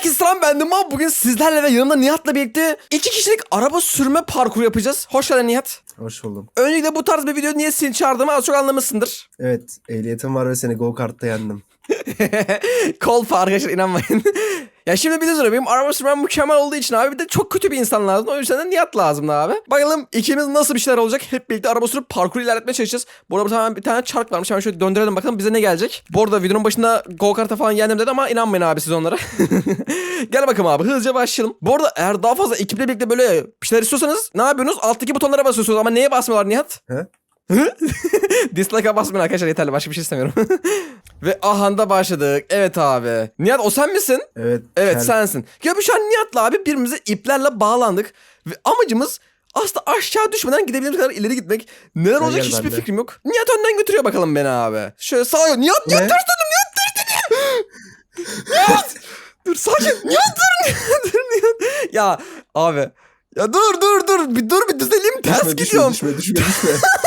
Herkese selam ben Duman. Bugün sizlerle ve yanımda Nihat'la birlikte iki kişilik araba sürme parkuru yapacağız. Hoş geldin Nihat. Hoş buldum. Öncelikle bu tarz bir video niye seni çağırdığımı az çok anlamışsındır. Evet ehliyetim var ve seni go kart'ta yendim. Kolpa arkadaşlar inanmayın. Ya şimdi biliyorsunuz benim araba sürmem mükemmel olduğu için abi bir de çok kötü bir insan lazım. O yüzden de Nihat lazımdı abi. Bakalım ikimiz nasıl bir şeyler olacak. Hep birlikte araba sürüp parkuru ilerletmeye çalışacağız. Bu arada hemen bir tane çark varmış. Hemen şöyle döndürelim bakalım bize ne gelecek. Bu arada videonun başında go kart'a falan yendim dedi ama inanmayın abi siz onlara. Gel bakalım abi hızlıca başlayalım. Bu arada eğer daha fazla ekiple birlikte böyle bir şeyler istiyorsanız ne yapıyorsunuz? Alttaki butonlara basıyorsunuz ama neye basmıyorlar Nihat? He? Dislike'a basmayın arkadaşlar yeterli başka bir şey istemiyorum. Ve ahanda başladık. Evet abi. Nihat o sen misin? Evet. Evet kel- sensin. Ya biz şu an Nihat'la abi birbirimize iplerle bağlandık. Ve amacımız aslında aşağı düşmeden gidebildiğimiz kadar ileri gitmek. Neler Gel, olacak gel hiçbir bende. fikrim yok. Nihat önden götürüyor bakalım beni abi. Şöyle sağa yol. Nihat, Nihat Ne? ters döndüm. Nihat ters döndüm. Nihat. dur sakin. Nihat dur. Nihat dur. Nihat. Ya abi. Ya dur dur dur. Bir dur bir düzeleyim. Ters Düşme, düşme, gidiyorum. Düşme düşme düşme. Nihat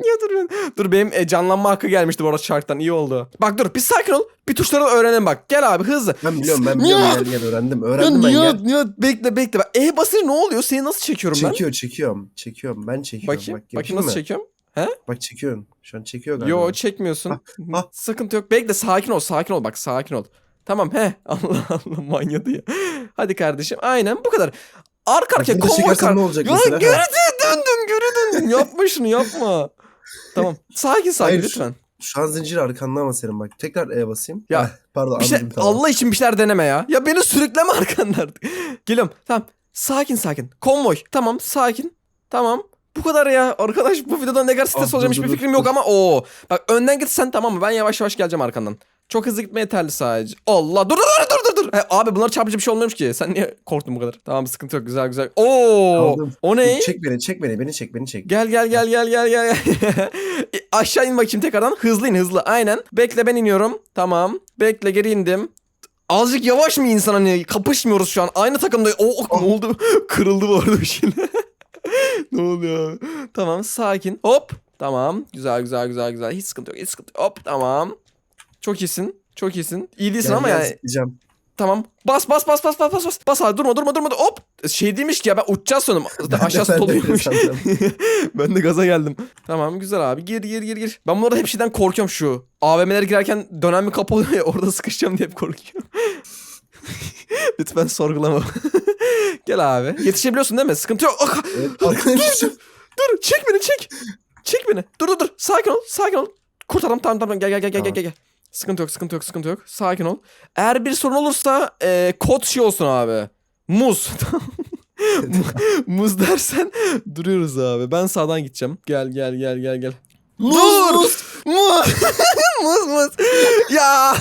niye duruyorsun? Dur benim e, canlanma hakkı gelmişti bu arada Shark'tan iyi oldu. Bak dur bir sakin ol. Bir tuşları öğrenelim bak. Gel abi hızlı. ben biliyorum ben biliyorum Nihat! gel gel öğrendim. Öğrendim ben Nihat gel. Nihat bekle bekle. Bak E basınca ne oluyor? Seni nasıl çekiyorum ben? Çekiyor çekiyorum. Çekiyorum ben çekiyorum. Bakayım. Bak, Bakayım yapayım nasıl mı? çekiyorum? Bak çekiyorsun. Şu an çekiyor galiba. Yo çekmiyorsun. ah. Sıkıntı yok. Bekle sakin ol sakin ol bak sakin ol. Tamam he. Allah Allah manyadı ya. Hadi kardeşim aynen bu kadar. Arka arkaya Bunu da konvoy çekersen kar. ne olacak Ya mesela? geri döndüm geri döndüm. yapma şunu yapma. Tamam. Sakin sakin Hayır, lütfen. Şu an zincir arkanda ama senin bak. Tekrar E basayım. Ya, Heh, pardon Bir şey, anladım tamam. Allah için bir şeyler deneme ya. Ya beni sürükleme arkandan artık. Geliyorum. Tamam. Sakin sakin. Konvoy. Tamam sakin. Tamam. Bu kadar ya. Arkadaş bu videoda ne kadar stres Ah, olacağım hiçbir fikrim yok ama o. Bak önden git sen tamam mı? Ben yavaş yavaş geleceğim arkandan. Çok hızlı gitme yeterli sadece. Allah dur dur dur dur dur. He, abi bunlar çarpıcı bir şey olmuyormuş ki. Sen niye korktun bu kadar? Tamam sıkıntı yok güzel güzel. Oo. Kaldım. O ne? Çek beni çek beni beni çek beni çek. Gel gel gel gel gel gel. E, Aşağı in bakayım tekrardan. Hızlı in hızlı. Aynen. Bekle ben iniyorum. Tamam. Bekle geri indim. Azıcık yavaş mı insan hani kapışmıyoruz şu an. Aynı takımda. Oh, ne oldu? Kırıldı bu arada bir şey. ne oluyor? Tamam sakin. Hop. Tamam. Güzel güzel güzel güzel. Hiç sıkıntı yok. Hiç sıkıntı yok. Hop tamam. Çok iyisin. Çok iyisin. İyi değilsin Gel, ama gel, yani zıplayacağım. Tamam. Bas bas bas bas bas bas bas. Bas abi durma durma durma. Hop. Şey demiş ki ya ben uçacağız sanırım. Zaten aşağısı sandım. ben de gaza geldim. Tamam güzel abi. Gir gir gir gir. Ben bunlarda hep şeyden korkuyorum şu. AVM'lere girerken dönen bir kapı oluyor ya orada sıkışacağım diye hep korkuyorum. Lütfen sorgulama. Gel abi. Yetişebiliyorsun değil mi? Sıkıntı yok. Ah, Evet, arkana düşeceğim. dur çek beni çek. Çek beni. Dur dur dur. Sakin ol. Sakin ol. Kurtaralım tamam tamam. Gel gel gel gel Tamam. gel gel. Sıkıntı yok sıkıntı yok sıkıntı yok. Sakin ol. Eğer bir sorun olursa e, kod şey olsun abi. Muz. Muz dersen duruyoruz abi. Ben sağdan gideceğim. Gel gel gel gel gel. Muz, Dur! muz. Muz. muz muz. ya.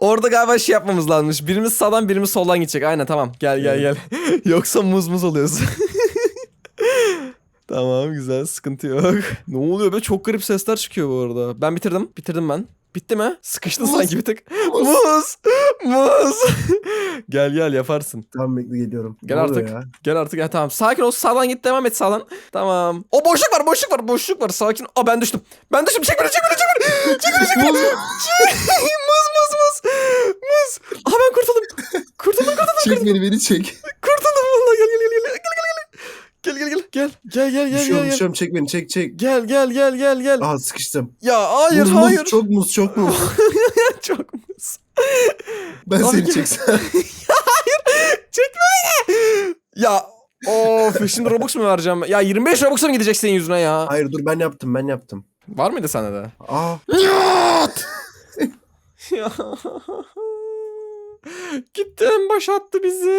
Orada galiba şey yapmamız lazımmış. Birimiz sağdan birimiz soldan gidecek. Aynen tamam. Gel gel gel. Yoksa muz muz oluyoruz. Tamam güzel sıkıntı yok. ne oluyor be çok garip sesler çıkıyor bu arada. Ben bitirdim. Bitirdim ben. Bitti mi? Sıkıştın Muz. sanki bir tık. Muz. Muz. gel gel yaparsın. Tamam bekle geliyorum. Gel Ne artık. Ya? Gel artık ya tamam. Sakin ol. Sağdan git devam et sağdan. Tamam. O boşluk var boşluk var boşluk var. Sakin. Aa ben düştüm. Ben düştüm. Çek beni çek beni çek beni. Çek beni çek beni. muz muz muz. Muz. Aa ben kurtuldum. Kurtuldum kurtuldum. Çek beni beni çek. Kurtuldum vallahi. Gel gel gel. Gel gel gel. Gel Düşüyorum gel. düşüyorum çek beni çek çek. Gel gel gel gel gel. Aha sıkıştım. Ya hayır Muz, hayır. Muz, çok muz çok muz. Çok muz. Ben Abi seni gel. çeksem. Çekme beni. Ya of şimdi Robux mu vereceğim? Ya 25 Robux'a mı gidecek senin yüzüne ya? Hayır dur ben yaptım ben yaptım. Var mıydı sende de? Aa. Gitti en başa attı bizi.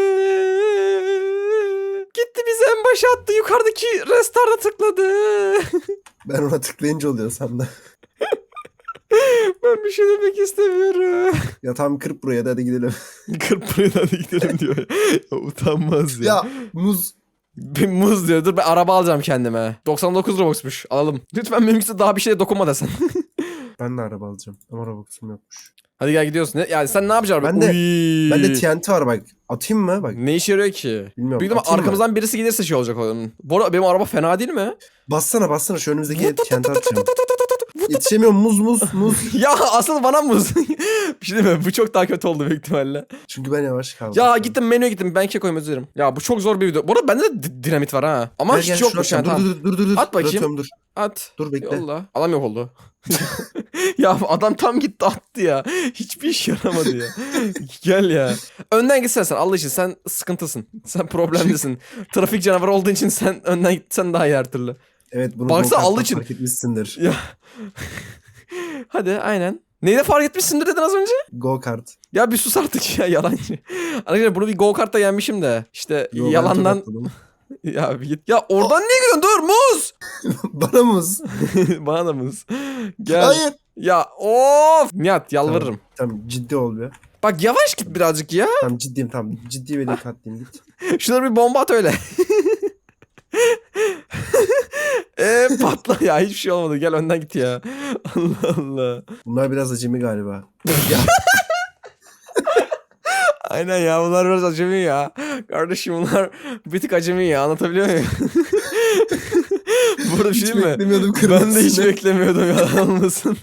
Başa attı. Yukarıdaki restart'a tıkladı. ben ona tıklayınca oluyor sende. ben bir şey demek istemiyorum. Ya tamam kırp buraya da hadi gidelim. Kırp buraya hadi gidelim diyor. Ya, utanmaz ya. ya muz. Bir muz diyor. Dur ben araba alacağım kendime. 99 Robux'muş. Alalım. Lütfen mümkünse daha bir şeye dokunma desen. Ben de araba alacağım. Ama Robux'um yokmuş. Hadi gel gidiyorsun. Ne- Yani sen ne yapacaksın? Ben de- Uy. Bende TNT var bak. Atayım mı? Bak. Ne işe yarıyor ki? Bilmiyorum, Büyük atayım mı? arkamızdan birisi gelirse şey olacak onun. Bu arada benim araba fena değil mi? Bassana bassana şu önümüzdeki TNT atacağım. Yetişemiyorum muz muz muz. Ya asıl bana mı? bir şey mi? Bu çok daha kötü oldu büyük ihtimalle. Çünkü ben yavaş kaldım. Ya gittim menüye gittim. Ben kek koymak üzerim. Ya bu çok zor bir video. Bu arada bende de di- dinamit var ha. Ama Gel, hiç gel, şunu yokmuş yani. atacağım. Tamam. Dur dur dur dur. At bakayım. Dur, atıyorum, dur. At. Dur bekle. Yolla. Adam yok oldu. ya adam tam gitti attı ya. Hiçbir iş yaramadı ya. Gel ya. Önden gitsen sen Allah için sen sıkıntısın. Sen problemlisin. Trafik canavarı olduğun için sen önden gitsen daha iyi her türlü. Evet bunu Baksana, Allah için. fark etmişsindir. Ya. Hadi aynen. Neyde fark etmişsindir dedin az önce? Go kart. Ya bir sus artık ya yalancı. Arkadaşlar bunu bir go kart'ta yenmişim de. İşte yalandan ya bir git. Ya oradan niye gidiyorsun? Dur muz. Bana muz. Bana da muz. Gel. Hayır. Ya of. Nihat yalvarırım. Tamam ciddi ol bir. Bak yavaş git birazcık ya. Tamam ciddiyim tamam. Ciddi ve dikkatliyim git. Şunları bir bomba at öyle. Eee patla ya hiçbir şey olmadı. Gel önden git ya. Allah Allah. Bunlar biraz acemi galiba. Aynen ya bunlar biraz acemi ya. Kardeşim bunlar bir tık acemi ya anlatabiliyor muyum? Burada bir şey Hiç mi? beklemiyordum Ben de hiç kırmızısını. beklemiyordum ya olmasın.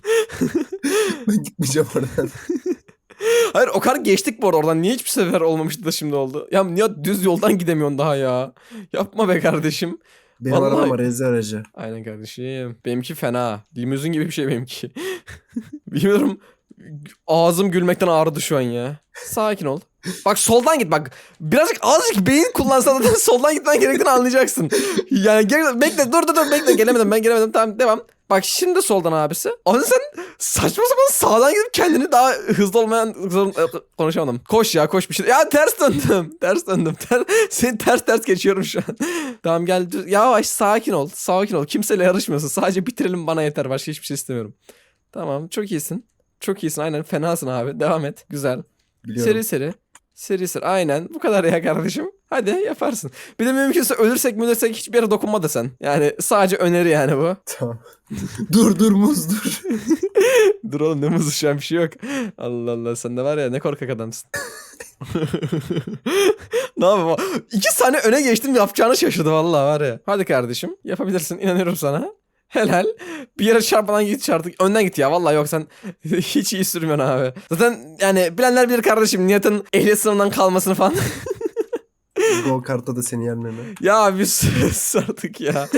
Ben gitmeyeceğim oradan. Hayır o kadar geçtik bu arada oradan. Niye hiçbir sefer olmamıştı da şimdi oldu? Ya niye düz yoldan gidemiyorsun daha ya? Yapma be kardeşim. Benim Vallahi- arabam var aracı. Aynen kardeşim. Benimki fena. Limuzin gibi bir şey benimki. Bilmiyorum. Ağzım gülmekten ağrıdı şu an ya. Sakin ol. Bak soldan git bak. Birazcık azıcık beyin kullansan da soldan gitmen gerektiğini anlayacaksın. Yani bekle dur dur dur bekle gelemedim ben gelemedim tamam devam. Bak şimdi soldan abisi. Abi sen saçma sapan sağdan gidip kendini daha hızlı olmayan hızlı- konuşamadım. Koş ya koş bir şey. Ya ters döndüm. Ters döndüm. Ter, seni ters ters geçiyorum şu an. tamam gel. Yavaş sakin ol. Sakin ol. Kimseyle yarışmıyorsun. Sadece bitirelim bana yeter. Başka hiçbir şey istemiyorum. Tamam çok iyisin. Çok iyisin aynen fenasın abi. Devam et. Güzel. Biliyorum. Seri seri. Seri seri. Aynen. Bu kadar ya kardeşim. Hadi yaparsın. Bir de mümkünse ölürsek mi ölürsek hiçbir yere dokunma da sen. Yani sadece öneri yani bu. Tamam. dur dur muz dur. Dur oğlum ne mızı şu an bir şey yok. Allah Allah sen de var ya ne korkak adamsın. ne yapayım? İki saniye öne geçtim yapacağını şaşırdı vallahi var ya. Hadi kardeşim yapabilirsin inanıyorum sana. Helal. Bir yere çarpmadan git çarptık. Önden git ya vallahi yok sen hiç iyi sürmüyorsun abi. Zaten yani bilenler bilir kardeşim Nihat'ın ehliyet sınavından kalmasını falan. Go kartta da seni yenmemi. ya bir sus artık ya.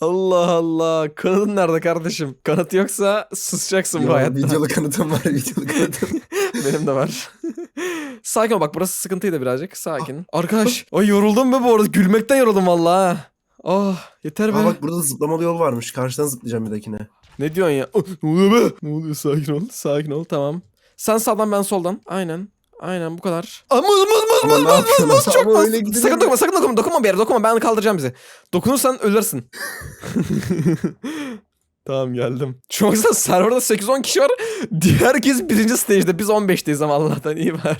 Allah Allah. Kanıtın nerede kardeşim? Kanıt yoksa susacaksın bu Ya, hayatta. videolu kanıtım var videolu kanıtım. Benim de var. Sakin ol bak burası sıkıntıydı birazcık. Sakin. Arkadaş. Ay yoruldum be bu arada. Gülmekten yoruldum vallahi. Ah yeter be. Aa bak burada zıplamalı yol varmış. Karşıdan zıplayacağım bir dakine. Ne diyorsun ya? Oh, ne oluyor be? Ne oluyor? Sakin ol. Sakin ol. Tamam. Sen sağdan ben soldan. Aynen. Aynen bu kadar. Aa, muz muz muz Ama muz ne muz yapıyorsun? muz çok Ama öyle gidilir Sakın mi? dokunma sakın dokunma. Dokunma bir yere dokunma ben kaldıracağım bizi. Dokunursan ölürsün. tamam geldim. An baksana serverda 8-10 kişi var. Diğer herkes birinci stage'de. Biz 15'teyiz ama Allah'tan iyi var.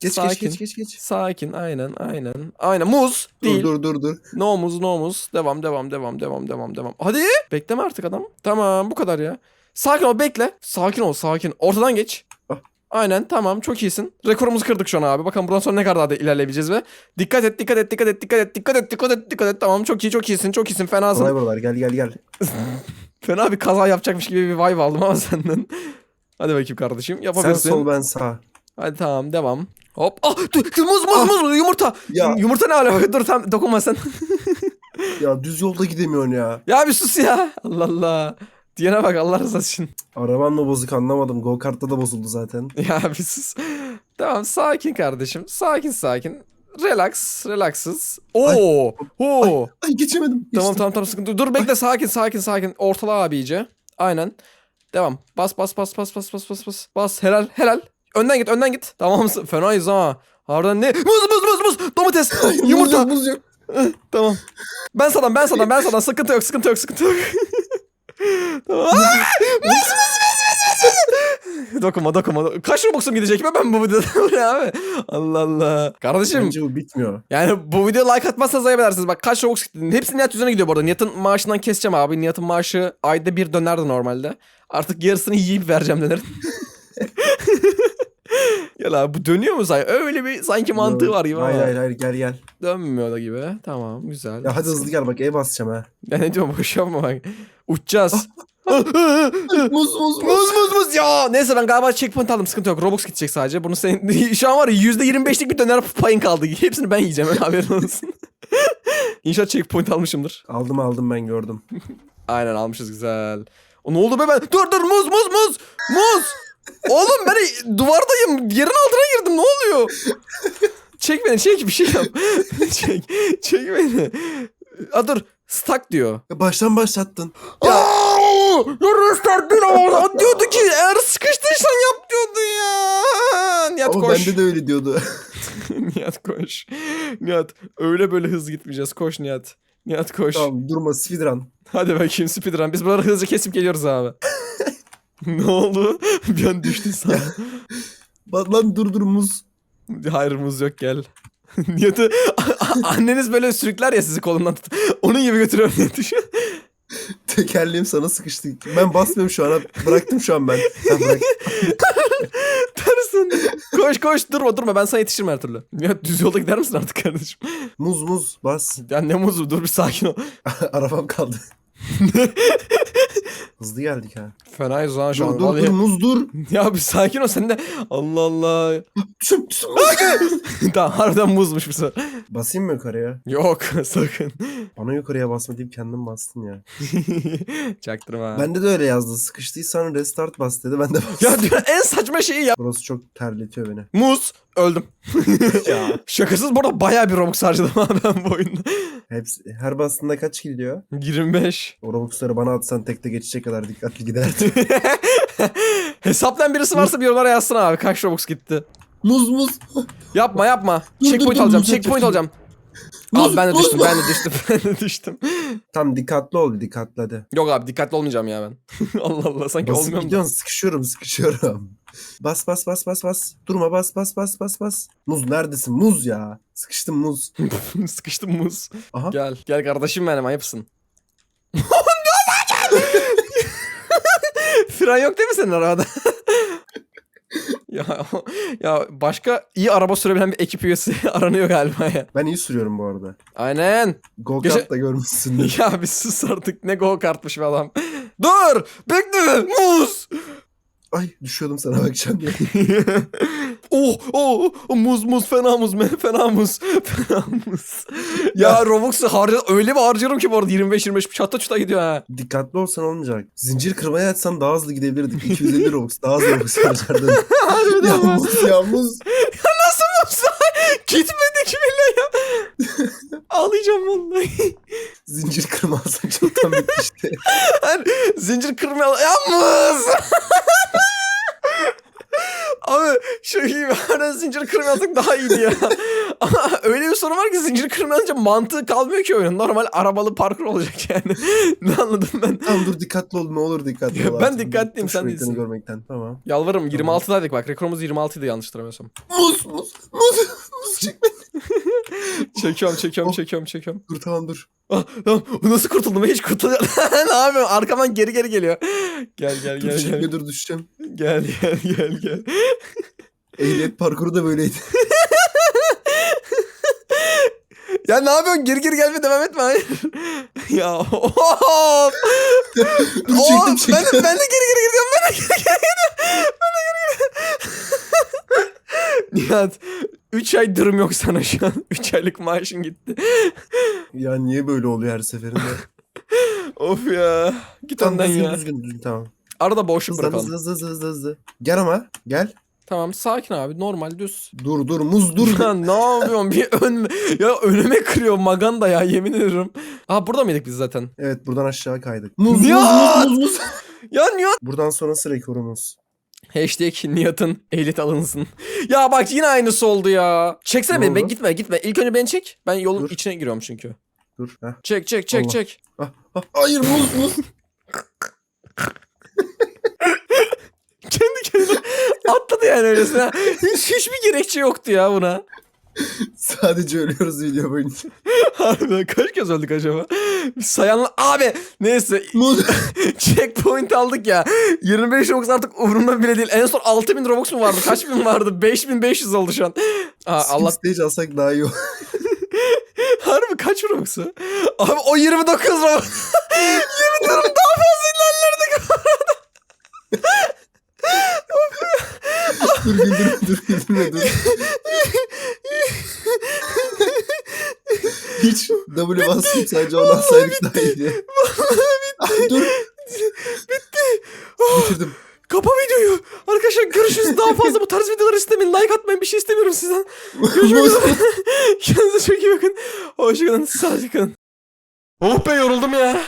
Geç Sakin. geç geç geç geç. Sakin aynen aynen. Aynen muz değil. Dur dur dur dur. No muz no muz. Devam devam devam devam devam devam. Hadi bekleme artık adam. Tamam bu kadar ya. Sakin ol bekle. Sakin ol sakin. Ortadan geç. Ah. Aynen tamam çok iyisin. Rekorumuzu kırdık şu an abi. Bakalım buradan sonra ne kadar daha da ilerleyebileceğiz ve dikkat et dikkat et dikkat et dikkat et dikkat et dikkat et dikkat et tamam çok iyi çok iyisin çok iyisin fenasın. Kolay buralar gel gel gel. Fena bir kaza yapacakmış gibi bir vibe aldım ama senden. Hadi bakayım kardeşim Sen yapabilirsin. sol ben sağ. Hadi tamam devam. Hop. Ah dur, muz muz muz yumurta. Ya. Yumurta ne alaka? Dur tamam dokunma sen. Ya düz yolda gidemiyorsun ya. ya bir sus ya. Allah Allah. Diyene bak Allah rızası için. Araban mı bozuk anlamadım. Go kartta da bozuldu zaten. Ya bir sus. Tamam sakin kardeşim. Sakin sakin. Relax, relaxsız. Oo. Oo. Ay geçemedim. Tamam Geçtim. tamam tamam sıkıntı. Dur bekle sakin sakin sakin. Ortala abi iyice. Aynen. Devam. Bas bas bas bas bas bas bas bas. Bas helal helal. Önden git önden git. Tamam mısın? Fenayız ha. Harbiden ne? Muz muz muz muz. Domates. Ay, muz Yumurta. yok, muz yok. Tamam. Ben sadan ben sadan ben sadan sıkıntı yok sıkıntı yok sıkıntı yok. tamam. Aa! Mus, mus. dokunma dokunma. Kaç Robux'um gidecek be ben bu videoda ne abi? Allah Allah. Kardeşim Bence bu bitmiyor. yani bu videoya like atmazsanız ayıp edersiniz. Bak kaç Robux gitti. Hepsi Nihat yüzüne gidiyor bu arada. Nihat'ın maaşından keseceğim abi. Nihat'ın maaşı ayda bir dönerdi normalde. Artık yarısını yiyip vereceğim dönerin. Gel abi bu dönüyor mu sanki? Öyle bir sanki mantığı var gibi ama. Hayır hayır hayır gel gel. Dönmüyor da gibi. Tamam güzel. Ya hadi hızlı gel bak E basacağım ha. Ya ne diyorum boş yapma bak. Uçacağız. Muz muz Muz muz muz ya. Neyse ben galiba checkpoint aldım sıkıntı yok. Robux gidecek sadece. Bunu senin şu an var ya %25'lik bir döner payın kaldı. Hepsini ben yiyeceğim haberin olsun. İnşallah checkpoint almışımdır. Aldım aldım ben gördüm. Aynen almışız güzel. O ne oldu be ben? Dur dur muz muz muz. Muz. Oğlum ben duvardayım. Yerin altına girdim. Ne oluyor? Çek beni çek bir şey yap. çek. Çek beni. Aa dur. Stuck diyor. Ya baştan başlattın. Ya. Ya restart bir ama diyordu ki eğer sıkıştıysan yap diyordu ya. Nihat Ama koş. bende de öyle diyordu. Nihat koş. Nihat öyle böyle hız gitmeyeceğiz. Koş Nihat. Nihat koş. tamam durma speedrun. Hadi bakayım speedrun. Biz buraları hızlı kesip geliyoruz abi. ne oldu? Bir an düştün sen. Bak lan dur dur muz. Hayır muz yok gel. Nihat'ı anneniz böyle sürükler ya sizi kolundan tut. Onun gibi götürüyor Nihat'ı. Tekerleğim sana sıkıştı. Ben basmıyorum şu an. Bıraktım şu an ben. Bırak. Tersin. Koş koş durma durma ben sana yetişirim her türlü. Nihat düz yolda gider misin artık kardeşim? Muz muz bas. Ya ne muzu dur bir sakin ol. Arabam kaldı. Hızlı geldik ha. Fenayız lan şu Dur an. dur Vallahi- dur muz dur. Ya bir sakin ol sen de. Allah Allah. Düşüm, düşüm. tamam harbiden muzmuş bu sefer. Basayım mı yukarıya? Yok sakın. Bana yukarıya basma deyip kendin bastın ya. Çaktırma. Bende de öyle yazdı. Sıkıştıysan restart bas dedi. Ben de bastım. Ya en saçma şeyi yap. Burası çok terletiyor beni. Muz. Öldüm. Ya. Şakasız bu arada bayağı bir Robux harcadım abi ben bu oyunda. Hepsi, her bastığında kaç gidiyor? 25. O Robux'ları bana atsan tekte geçecek kadar dikkatli giderdi. Hesaplayan birisi varsa bir yorumlara yazsın abi. Kaç Robux gitti. muz muz. Yapma yapma. Dur, dur, checkpoint dur, alacağım. muz Checkpoint yapacağım. alacağım. Al Muz, ben de muz, düştüm. muz. Ben de düştüm. Ben de düştüm. Tam dikkatli ol dikkatli hadi. Yok abi dikkatli olmayacağım ya ben. Allah Allah sanki Basıp olmuyor mu? gidiyorsun sıkışıyorum sıkışıyorum. Bas bas bas bas bas. Durma bas bas bas bas bas. Muz neredesin? Muz ya. Sıkıştım muz. Sıkıştım muz. Aha. Gel. Gel kardeşim benim ayıpsın. Fren yok değil mi senin arabada? ya ya başka iyi araba sürebilen bir ekip üyesi aranıyor galiba ya. Ben iyi sürüyorum bu arada. Aynen. Go Gece- kart da görmüşsündür. Ya bir sus artık ne go kartmış bir adam. Dur! Bekle! Muz! Ay düşüyordum sana bakacağım diye. Oh, oh, muz muz fena muz me- fena muz fena muz. ya Robux'u harca öyle bir harcarım ki bu arada 25-25 çata çuta gidiyor ha. Dikkatli olsan olmayacak. Zincir kırmaya açsan daha hızlı gidebilirdik. 250 Robux daha az Robux harcardın. Harbiden ya muz. muz ya muz. Nasıl muz? Gitmedik bile ya. Ağlayacağım vallahi. Zincir kırmazsan çoktan bitmişti. Her zincir kırmaya ya muz. Abi şu gibi harbiden zincir kırmayasak daha iyiydi ya. Ama öyle bir sorun var ki zincir kırmayınca mantığı kalmıyor ki oyunun. Normal arabalı parkur olacak yani. ne anladım ben? Tamam dur dikkatli ol ne olur dikkatli ol. ben artık. dikkatliyim, Tuş sen renklerini değilsin. görmekten tamam. Yalvarırım 26'daydık bak. Rekorumuz 26'ydı yanlış hatırlamıyorsam. Muz muz muz muz çekme. Çekiyorum çekiyorum Oh. çekiyorum çekiyorum. Dur tamam dur. Ah, tamam. Nasıl kurtuldum? Hiç kurtuluyor. ne yapıyorum? Arkamdan geri geri geliyor. Gel gel Dur gel çekme gel. dur düşeceğim. Gel gel gel gel. Ehliyet parkuru da böyleydi. Ya ne yapıyorsun? Geri geri gelme devam etme. Hayır. ya of. Dur Of, çektim Ben, ben de geri geri gidiyorum. Ben de geri geri gidiyorum. Ben de geri geri Nihat 3 ay durum yok sana şu an. 3 aylık maaşın gitti. Ya niye böyle oluyor her seferinde? Of ya. Git tamam önden düzgün ya. düzgün düzgün tamam. Arada boşluk bırakalım. hızlı hızlı hızlı hızlı. Gel ama gel. Tamam sakin abi normal düz. Dur dur muz dur. Ya ne yapıyorsun bir ön ya önüme kırıyor maganda ya yemin ederim. Aa burada mıydık biz zaten? evet buradan aşağı kaydık. Muz muz muz muz muz. Ya Nihat. Buradan sonrası rekorumuz. Hashtag Nihat'ın ehliyet alınsın. Ya bak yine aynısı oldu ya. Çeksene Ne beni. Ben gitme gitme. İlk önce beni çek. Ben yolun Dur. içine giriyorum çünkü. Dur. Heh. Çek çek çek Allah. çek. Ah, ah, hayır muz muz. Kendi kendine atladı yani öylesine. Hiç, hiçbir gerekçe yoktu ya buna. Sadece ölüyoruz video boyunca. Harbiden kaç kez öldük acaba? Sayan abi neyse. Checkpoint aldık ya. 25 Robux artık umurumda bile değil. En son 6000 Robux mu vardı? Kaç bin vardı? 5500 oldu şu an. Aa, Allah stage alsak daha iyi olur. Harbi kaç Robux'u? Abi o 29 Robux. 20 durum daha fazla ilerlerdik bu arada. dur dur dur. Hiç W basmayıp sadece ondan saydık daha iyiydi. Ay, dur. Bitti. Bitirdim. Kapa videoyu. Arkadaşlar görüşürüz. Daha fazla bu tarz videolar istemeyin. Like atmayın. Bir şey istemiyorum sizden. Görüşmek üzere. Kendinize çok iyi bakın. Hoşçakalın. Sağlıcakla kalın. Oh be yoruldum ya.